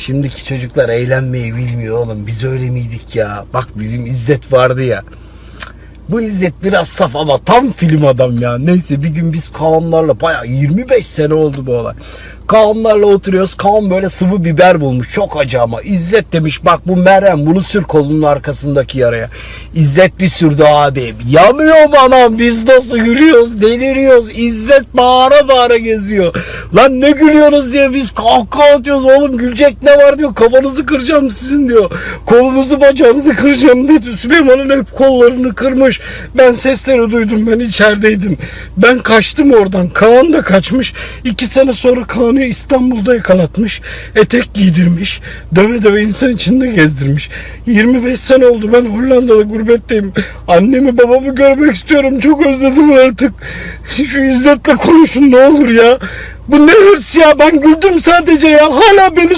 Şimdiki çocuklar eğlenmeyi bilmiyor oğlum. Biz öyle miydik ya? Bak bizim İzzet vardı ya. Bu İzzet biraz saf ama tam film adam ya. Neyse bir gün biz Kaanlarla baya 25 sene oldu bu olay. Kaanlarla oturuyoruz. Kaan böyle sıvı biber bulmuş. Çok acı ama. İzzet demiş bak bu merhem bunu sür kolunun arkasındaki yaraya. İzzet bir sürdü abi. Yanıyorum anam biz nasıl gülüyoruz deliriyoruz. İzzet bağıra bağıra geziyor. Lan ne gülüyorsunuz diye biz kahkaha atıyoruz. Oğlum gülecek ne var diyor. Kafanızı kıracağım sizin diyor. Kolunuzu bacağınızı kıracağım dedi. Süleyman'ın hep kollarını kırmış. Ben sesleri duydum ben içerideydim. Ben kaçtım oradan. Kaan da kaçmış. İki sene sonra Kaan'ı İstanbul'da yakalatmış. Etek giydirmiş. Döve döve insan içinde gezdirmiş. 25 sene oldu ben Hollanda'da gurbetteyim. Annemi babamı görmek istiyorum. Çok özledim artık. Şu İzzet'le konuşun ne olur ya. Bu ne hırs ya ben güldüm sadece ya. Hala beni